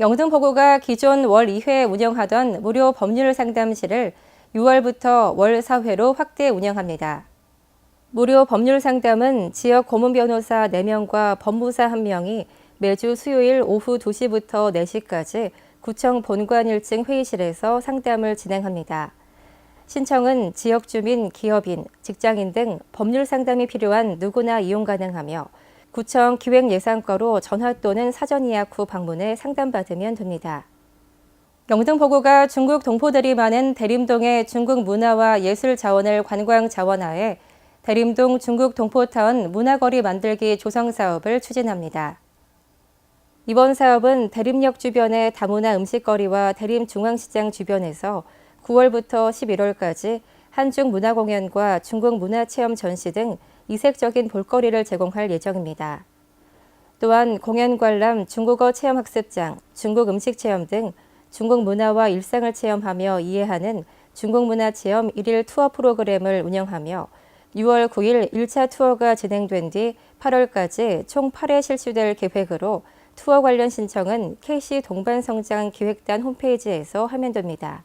영등포구가 기존 월 2회 운영하던 무료 법률 상담실을 6월부터 월 4회로 확대 운영합니다. 무료 법률 상담은 지역 고문 변호사 4명과 법무사 1명이 매주 수요일 오후 2시부터 4시까지 구청 본관 1층 회의실에서 상담을 진행합니다. 신청은 지역 주민, 기업인, 직장인 등 법률 상담이 필요한 누구나 이용 가능하며 구청 기획예산과로 전화 또는 사전 예약 후 방문해 상담받으면 됩니다. 영등포구가 중국 동포들이 많은 대림동의 중국 문화와 예술 자원을 관광 자원화해 대림동 중국 동포타운 문화거리 만들기 조성 사업을 추진합니다. 이번 사업은 대림역 주변의 다문화 음식거리와 대림 중앙시장 주변에서 9월부터 11월까지 한중 문화공연과 중국 문화체험 전시 등 이색적인 볼거리를 제공할 예정입니다. 또한 공연 관람, 중국어 체험 학습장, 중국 음식 체험 등 중국 문화와 일상을 체험하며 이해하는 중국 문화 체험 1일 투어 프로그램을 운영하며 6월 9일 1차 투어가 진행된 뒤 8월까지 총 8회 실시될 계획으로 투어 관련 신청은 KC 동반성장 기획단 홈페이지에서 하면 됩니다.